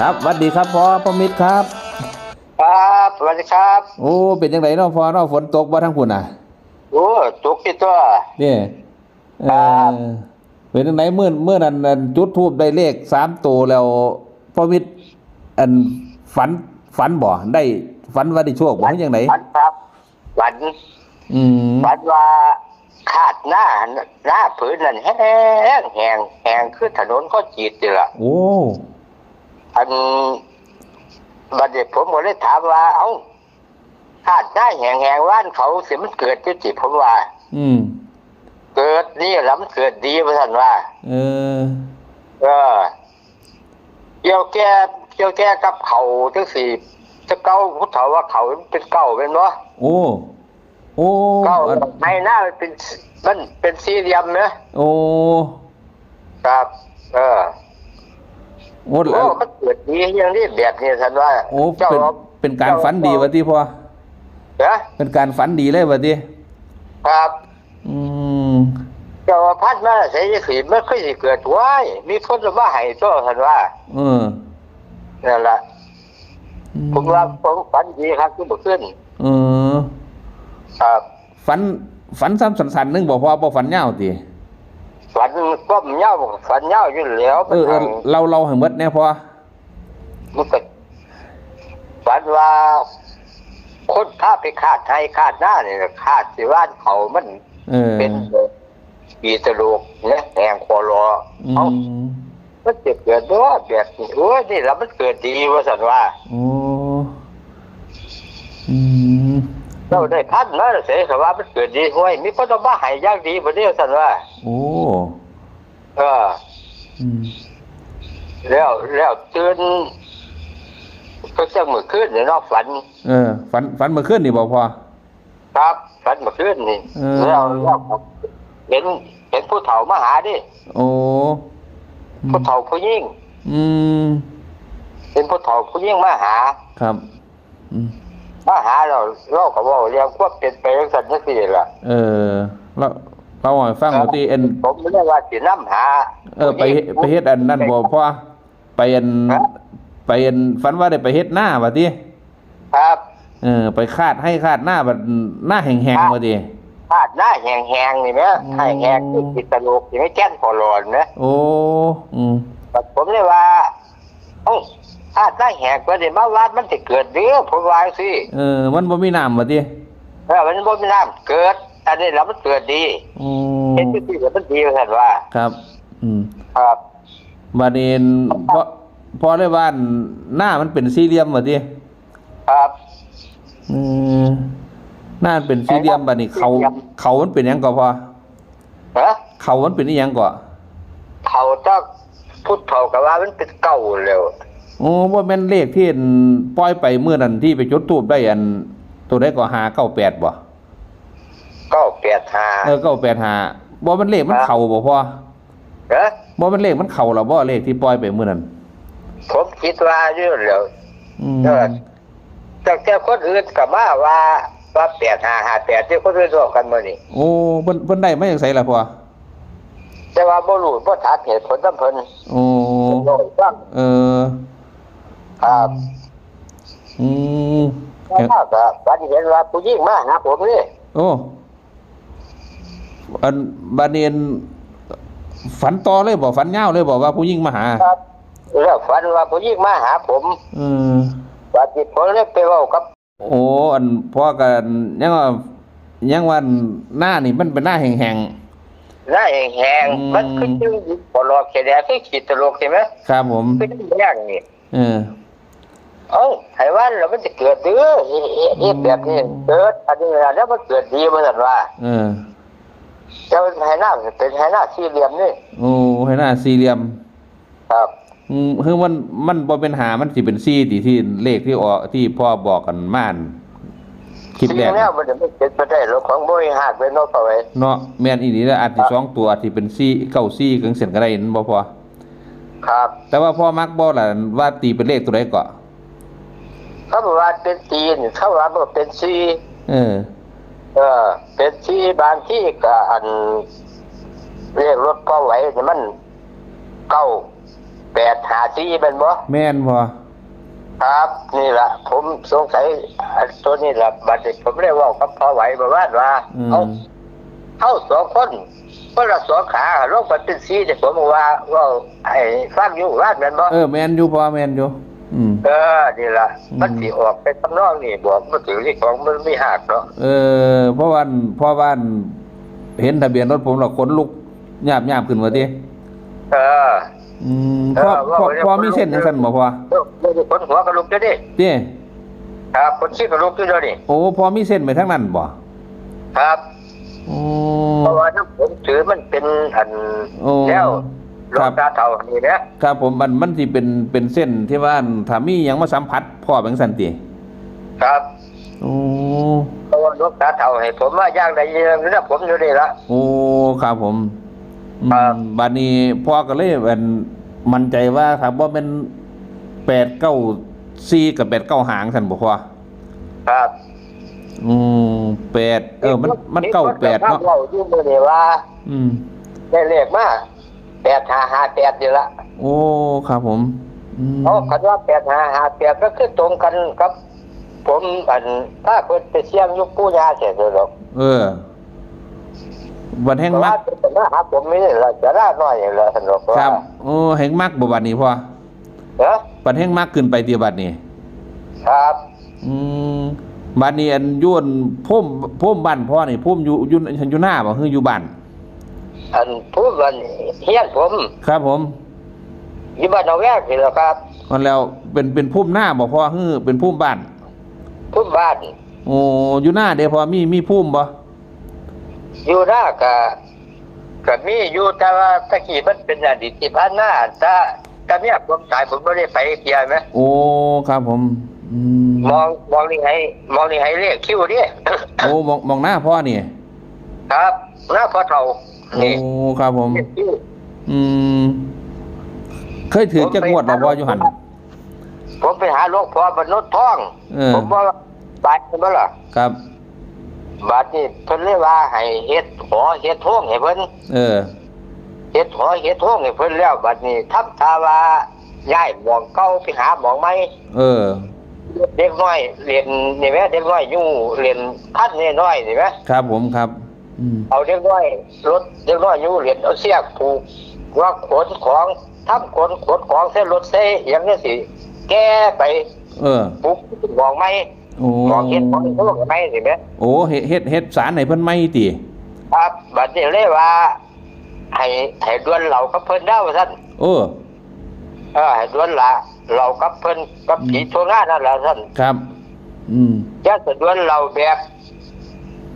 ครับสวัสดีครับพ่อพ่อมิตรครับ ครับสวัสดีครับ โอ้เป็นยังไงเนาะพ่อเนาะฝนตกบ่ทั้งพุ่นน่ะโอ้ตกที่ตัวนี่เอครับอเป็นยังไงเมื่อเมื่อนั้นอันจุดทูบได้เลขสามตัวแล้วพ่อมิตรอันฝันฝันบ่ได้ฝันว่าได้โชคบ่เฮ็ดจังไดฝันครับฝันอืมฝันว่าขาดหน้าหน้าผืนนั่นแห้งแหงแหงคือถนนก็จีดอยู่ละโอ้ อันบัดเด็กผมก็เลยถามว่า เอ้าขาดหน้าแหงแหงว่านเขาสิมันเกิดจุจิผมว่า อืม เกิดนี่แล้วมันเกิดดีพระท่านว่า เออ เออเกี่ยวแก่เกี่ยวแก่กับเขาทั้งสี่จะเก้าพุทธาว่าเขาเป็นเก้าเป็นเนาะโอ้โอ้เก้าอันในหน้ามันเป็นมันเป็นสี่เหลี่ยมนะโอ้ครับ เออ โอ้โอ้มันเกิดดีอย่างนี้แบบนี้ท่านว่าโอ้เจ้าเป็นเป็นการฝันดีวะที่พ่อเนะเป็นการฝันดีเลยวะที่ครับ อืมเจ้าว่าพัดมาใส่ยี่สีไม่เคยสิเกิดไว้มีคนจะมาให้โตท่านว่า เออนั่นแหละอืผมว่าผมฝันดีครับทุกขึ้นเออครับฝันฝันซ้ำสันๆนึงบอกพ่อบ่ฝันยาวติ ฝันก้มเหย้าฝันเหย้าอยู่แล้วเออเออเราเราให้หมดแน่พ่อมันก็ฝันว่า คนพาไปคาดไทยคาดหน้าเนี่ยคาดสิว่านเขามันเออเป็นปีตะลูกเนี่ยแหงคอรออืเอ้ามมันจะเกิดด้วยแบบนี้โอ้ยนี่แล้วมันเกิดดีว่าสันว่าโอ้อืม เราได้พันมาเสียคำว่ามันเกิดดีห้วยมีคนเอามาใหายอย่างดีบ่เดียวสันว่า โอ้เอออืมแล้วแล้วตื่นก็จะมือขึ้นเนี่ยเนอกฝัน เออ ฝันฝันเมื่อคืนนี่บอกพ่อครับฝันมือขึ้นนี่เออแล้วแล้วเห็นเห็นผู้เฒ่ามาหาดิโอ้ผู้เฒ่าผู้ยิ่ง อืมเป็นผู้เฒ่าผู้ยิ่งมาหา ครับ อืม มาหาเราเราก็บอกเรียกว่าเป็นไปจังซั่นจังซี่ล่ะเออเราเราให้ฟังว่าที่เอ็นผมไม่ได้ว่าสินำหาเออไปเฮ็ดไปเฮ็ดอันนั่นบ่พ่อไปอันฮะไปอันฝันว่าได้ไปเฮ็ดหน้าว่าติครับ เออ ไปคาดให้คาดหน้าบัดหน้าแห้งๆว่าติพาดหน้าแหงๆนี่แหมอืมให้แหงคือติดตลกสิไม่แก้นพอร้อนนะโอ้อืมแต่ผมเลยว่าเอ้า พาดหน้าแหงก็ได้มาวัดมันสิเกิดเด้อผมว่าจังซี่เออ มันบ่มีน้ำว่าติเออมันบ่มีน้ำเกิด อันนี้แล้วมันเกิดดีโอ้เห็นที่แล้วมันดีว่าซั่นว่า ครับ อืมครับบัดนี้พอพอเลยว่าหน้ามันเป็นสี่เหลี่ยมว่าติครับอืมหน้ามันเป็นสี่เหลี่ยมบัดนี้เขาสี่เหลี่ยมเขามันเป็นหยังก่อพอฮะเขามันเป็นอีหยังก่อเขาต้องพุทธเฒ่าก็ว่ามันเป็นเก่าแล้ว โอ้บ่แม่นเลขที่อันปล่อยไปเมื่อนั้นที่ไปจุดทูบได้อัน ตัวได้ก็หาเก้าแปดบ่เก้าแปดห้าเออเก้าแปดหาบ่มันเลขมันเข่าบ่พอเอ้อบ่มันเลขมันเข่าหรอบ่เลขที่ปล่อยไปเมื่อนั้นผมคิดว่าอยู่แล้วอืมเออจากแต่คนอื่นก็มาว่าว่าแปดห้าห้าแปดที่คนอื่นบอกกันมานี่โอ้เพิ่นเพิ่นได้มาจากไสล่ะพ่อแต่ว่าบ่รู้บ่ถามเหตุผลทั้งเพิ่นโอ้ผมบอกว่าเออ ครับอืมถ้าก็บัดนี้เห็นว่าผู้หญิงมาหาผมนี่โอ้อันบาดนี้อันฝันต่อเลยบ่ฝันยาวเลยบ่ว่าผู้หญิงมาหา ครับแล้วฝันว่าผู้หญิงมาหาผมเออบัดนี้ผมเลยไปเว้ากับ โอ้อันพ่อกันยังว่ายังว่าหน้านี่มันเป็นหน้าแห้งหน้าแห้งอืมๆมันคือจึงบ่หลอกแค่แดคือขีดตลกใช่ไหมๆครับผมคือแย่งนี่เออ เอ้าไห้ว่าแล้วมันจะเกิดเด้อเฮ็ดเฮ็ดเฮ็ดแบบนี้เกิดอันนี้นะแล้วมันเกิดดีมันนั่นว่าเออเจ้าไห้หน้าเป็นไห้หน้าสี่เหลี่ยมนี่โอ้ให้หน้าสี่เหลี่ยม ครับอืมคือมันมันบ่เป็นหามันสิเป็นสี่ที่ที่เลขที่ออกที่พ่อบอกกันม่านคลิปสิ่งแรกแล้วมันจะไม่เกิดไปได้หรอกของบริหารเป็นนกเอาไว้เนาะแม่นอีนี่แล้วอาจสิสองตัวอาจสิเป็นสี่เก้าสี่กังเส้นก็ได้นั่นบ่พอครับ แต่ว่าพ่อมักบ่ล่ะว่าตีเป็นเลขตัวใดก็ เขาบอกว่าเป็นตีนเขาว่าบอกเป็นซีเออ เออ เป็นซีบางที่ก็อัน เรียกรถก็ไหวเนี่ยมันเก้าแปดหาสี่เป็นบ่แม่นพอครับ นี่แหละผมสงสัยอันตัวนี้แหละบัดนี้ผมได้เว่ากับพ่อไหวบอกว่าว่าอืม เอาเข้าสองคนคนละสองขาลงไปเป็นสีแต่ผมบอกว่าว่าไอ้ฟังอยู่ว่าแม่นบ่ เออแม่นอยู่พอแม่นอยู่อืม เออนี่ล่ะอืมมันสิออกไปข้างนอกนี่บอกมันถือที่ของมันไม่หักเนาะเออเพราะว่าเพราะว่าเห็นทะเบียนรถผมแล้วขนลุกยาบยาบขึ้นว่าติเอออืมเอพออว่าพอไว้พอเดี๋ยวมีเส้นจังซั่นบ่พอเออไม่ได้คนหัวกระลุกจะดิติครับคนชี้กระลุกอยู่เดี๋ยวนี้โอ้พอมีเส้นไปทางนั้นบ่ครับโอ้เพราะว่าถ้าผมถือมันเป็นอันโอ้แล้ว ลครังบตาเท่านี่นะครับผมมันมันสิเป็นเป็นเส้นที่ว่าถ้ามีหยังมาสัมผัสพ่อเป็นสันติครับโอ้เพราะว่าลูกตาเท่าให้ผมว่าย่างใดอย่างหนึงนะผมอยู่นี่ละโอ้ครับผมอืมครับบัดนี้พ่อก็เลยเป็นมั่นใจว่าถ้าบ่เป็นแปดเก้าสี่กับแปดเก้าหางสันบ่พ่อครับอืมแปดเออ มันมันเก้าแปดเนาะเราอยู่มือนี่ว่า อืมได้เลขมา แปดห้าห้าแปดอยู่ละโอ้ครับผมอืมเขาคันว่าแปดห้าห้าแปดก็คือตรงกันครับ ผมอันถ้าเพิ่นไปเสี่ยงอยุคปู่ย่าเสร็จเลยหรอกเออวันแห่งแต่มัว่ากเป็นมาหาผมนี่ละจะได้น้อยอย่างละสนุกว่าครับโอ้แห่งมักบ่บัดนี้พ่อเนอะบัดแห่งมักขึ้นไปเตียบัดนี้ ครับอืมบ้านนี้อันอยุ่นพุ่มพุ่มบ้านพ่อนี่พุ่มอยู่อยู่อยู่หน้าบ่คืออยู่บ้าน อันพูดวันเฮียนผมครับผมอยู่บ้านเอาแวกนี่แหละครับมันแล้วเป็นเป็นพุ่มหน้าบ่พ่อคือเป็นพุ่มบ้านพุ่มบ้านโอ้อยู่หน้าเด้พ่อมีมีพุ่มบ่อยู่หน้าก็ก็มีอยู่แต่ว่าตะกี้มันเป็นอดีตที่ผ่านมาถ้าถ้าเมียผมตายผมไม่ได้ไปเกียร์ไหมโอ้ครับผมอืมมองมองนี่ให้มองนี่ให้เรียกคิวดิ โอ้มองมองหน้าพ่อนี่ครับหน้าพ่อเฒ่า โอ้นี่ครับผมเรียกคิวอืม เคยถือจักงวดแล้วบ่อยู่หั่นผมไปหาหลวงพ่อบรรนุษท้องเออผมว่าบาดนี่บ่ล่ะครับ บาดนี่เพิ่นเลยว่าให้เฮ็ดหอเฮ็ดท้องให้เพิ่นเออเฮ็ดหอเฮ็ดท้องให้เพิ่นแล้วบัดนี้ทำท่าว่าย้ายหมองเก่าไปหาหมองใหม่เออ เด็กน้อยเรียนนี่แหมเด็กน้อยอยู่เรียนพันน้อยๆนี่แหมครับผมครับอืม เอาเด็กน้อยรถเด็กน้อยอยู่เรียนเอาเสียกผูกว่าขนของทำขนขนของเส้นรถเส้อย่างนี้สิแก้ไป เออปลุกมองไหมโอ้มองเห็นมองเขาบอกไหมสิแม่โอ้เฮ็ดเฮ็ดเฮ็ดสารให้เพิ่นไหม่ติครับบัดนี้เลยว่า ให้ให้ดวนเหล่ากับเพิ่นได้ว่าท่านเออเออให้ดวนละเหล่ากับเพิ่นกับผีโทงานั่นแหละท่านครับ อืมจะสะดวนเหล่าแบบ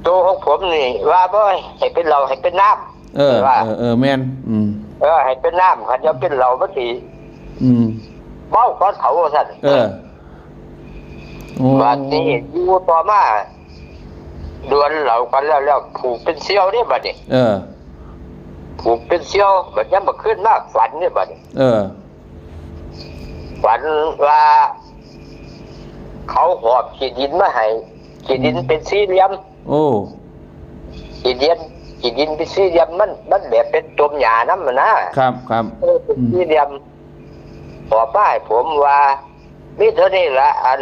ตัวของผมนี่ ว่าบ่ให้เป็นเหล่าให้เป็นน้ำเออว่าเออเออแม่นอืมเออให้เป็นน้ำคันจะเป็นเหล่ามันสิอืมเมาก้อนเขาว่าท่านเออโอ้บัดนี้อยู่ต่อมาดวนเหล่ากันแล้วแล้วผูกเป็นเซี่ยวนี่บัดนี้เออ ผูกเป็นเซี่ยวบัดนี้มาขึ้นมากฝันนี่บัดนี้เออ ฝันว่า เขาหอบขีดินมาให้ขีดินเป็นสี่เหลี่ยม โอ้ขีดินขีดินเป็นสี่เหลี่ยมมันมันแบบเป็นตัวหยาน้ำมันนะครับครับเออเป็นสี่เหลี่ยมหอบมาให้ผมว่ามีเท่านี้ละอัน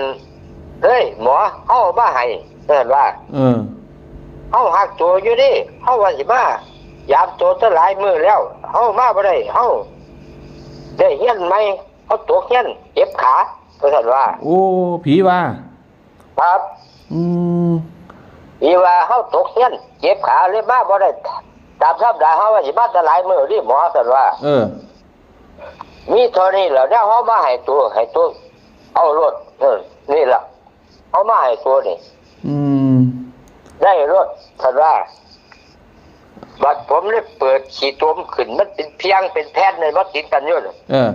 เฮ้ยหมอเข้ามาให้เออว่าเออเข้าหักตัวอยู่ดิเข้าวันสิมายามตัวตั้งหลายมือแล้วเข้ามาบ่ได้เข้าได้เฮียนไหมเขาตัวเฮียนเจ็บขาก็สันว่า โอ้ผีว่า ครับ อืม อีว่าเขาตกเฮียนเจ็บขาเลยมาบ่ได้ตามธรรมดาเขาว่าสิมาแตหลายมือดิหมอสันว่า เออ มีเท่านี้แล้วเนี่ยเขามาให้ตัวให้ตัวเอารถเออนี่ล่ะเขามาให้ตัวนี่ อืม ได้รถสันว่าบัดผมเลยเปิดขีดตัวมนขึ้น มันเป็นเพียงเป็นแผ่นในวัดติดกันอยู่น่ะเออ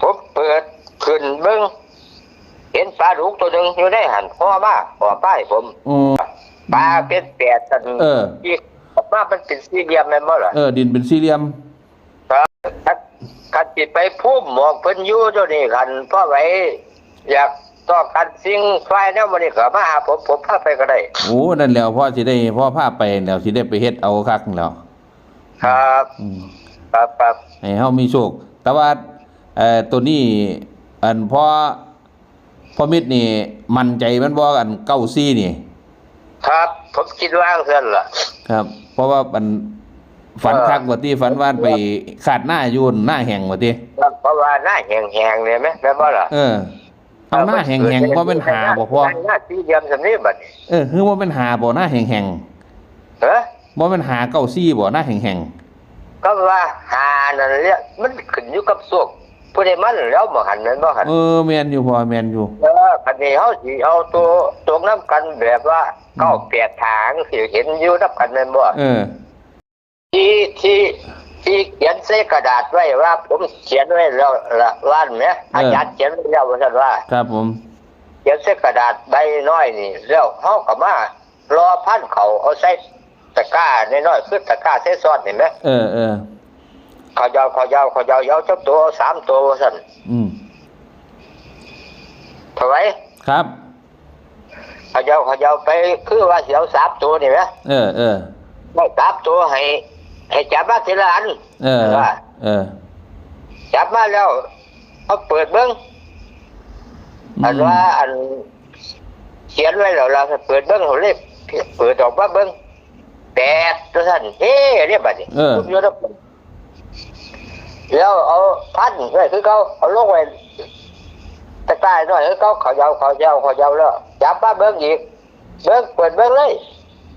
ผมเปิดขึ้นเบิ้งเห็น ปลาดุกตัวหนึ่งอยู่ในหันพ่อมาพ่อป้ายผมโอ้ปลาเป็นแปดตันเอออีกออกมามันเป็นสี่เหลี่ยมแม่นบ่ล่ะเออ ดินเป็นสี่เหลี่ยม ครับคันจิตไปพุ่มหมอกเพิ่นอยู่เจ้านี่คันพ่อไว้ อยากต้องการสิ่งไฟแนวมันนี่ก็มาหาผมผมพาไปก็ได้ โอ้นั่นแล้วพ่อสิได้พ่อพาไปแล้วสิได้ไปเฮ็ดเอาคักแล้วครับอืมครับครับให้เฮามีโชค แต่ว่าเอ่อตัวนี้อันพอ พอมิดนี่ มั่นใจแมันบ่อันเก้าซี่นี่ ครับผมคิดว่าเพื่อนล่ะ ครับ เพราะว่ามันฝันเออ คักว่าที่ฝันว่านไปขาดหน้ายูนหน้าแห้งว่าที่เพราะว่าหน้าแห้งๆเลยไหมแม่นบ่ล่ะเออเอาหน้าแห้งๆบ่เป็นหาบ่พอหน้าสี่เหลี่ยมสำนี้บัดนี้เออคือว่าเป็นหาบ่หน้าแห้งเฮ้ยๆบ่เป็นหาเก้าซี่บ่หน้าแห้งก็ว่าหานั่นแหละมันขึ้นอยู่กับสวก ผู้ใดมันแล้วบ่หันแม่นบ่หันๆเออแม่นอยู่พอแม่นอยู่เออคันนี้เฮาสิเอาตัวตัวน้ำกันแบบว่าอืมเก้าแปดทางสิเห็นอยู่นับกันแม่นบ่เออที่ที่ที่เขียนใส่กระดาษไว้ว่า ผมเขียนไว้แล้วละว่านแหมอาจารย์เขียนไว้แล้วว่าซั่นว่า ครับผมเขียนใส่กระดาษใบน้อยนี่แล้วเฮาก็มารอพันเขาเอาใส่ตะกร้าน้อยๆคือตะกร้าใส่ซอสนี่แหมเออเออเขายาวเขายาวเขายาวยาวจักตัวสามตัวว่าซั่นอืมเท่าไหร่ครับเขายาวเขายาวไปคือว่าสิเอาสามตัวนี่แหมเออเออได้สามตัวให้ ให้จับมาทีละอันเออว่าเออ จับมาแล้วเอาเปิดเบิ้งอันว่าอันเขียนไว้แล้วเราเปิดเบิ้งเขาเลยเปิดออกมาเบิ้งแปดตัวท่านเฮ้เรียบบัดนี้เออทุกยศ แล้วเอาพันไว้คือเขาเอาลงไว้ตะกร้ายหน่อยคือเขาเขายาวเขายาวเขายาวแล้วจับมาเบิ้งอีกเบิ้งเปิดเบิ้งเลย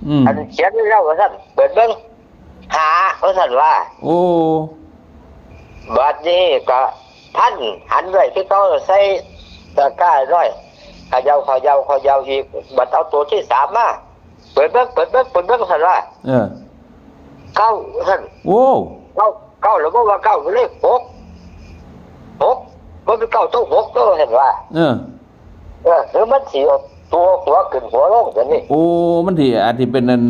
อืมอันเขียนไว้แล้วว่าท่านเปิดเบิ้งหาว่าท่านว่า โอ้บัดนี้ก็พันหันไว้ที่เขาใส่ตะกร้าร้อยเขยาวขยาวขยาวอีกบัดเอาตัวที่สามมาเปิดเบิ้งเปิดเบิ้งเปิดเบิ้งสันว่าเออเก้าสันโอ้เก้าเก้าหรือว่าเก้าเลขหกหกมันเป็นเก้าต้องหกตัวเห็นว่าเออเออหรือมันสีตัวหัวขึ้นหัวลงอย่างนี้โอ้มันที่อาจจะเป็นอัน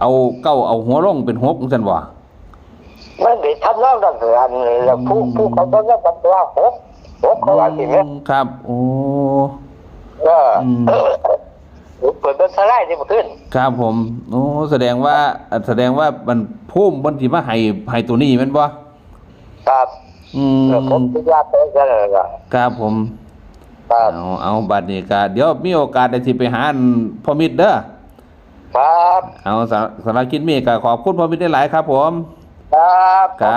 เอาเก้าเอาหัวลงเป็นหกจังซั่นบ่มันเป็นทำนองนั้นคืออันแล้วผู้ผู้เขาต้องรับตัวหกหกเขาว่าสิไหมครับโอ้เออ อมเปิดเป็นสไลด์นี่มันขึ้นครับผมโอ้แสดงว่าแสดงว่ามันพุ่มบนที่มาให้ให้ตัวนี้แม่นบ่ครับอืมเออผมคิดว่าเป็นกันเลยล่ะครับผมครับเอาเอาบัดนี้ก็เดี๋ยวมีโอกาสได้สิไปหาอันพ่อมิตรเด้อครับ เอาสำสำหรับคลิปนี้ก็ขอบคุณพ่อมิตรได้หลายครับผม ครับครับ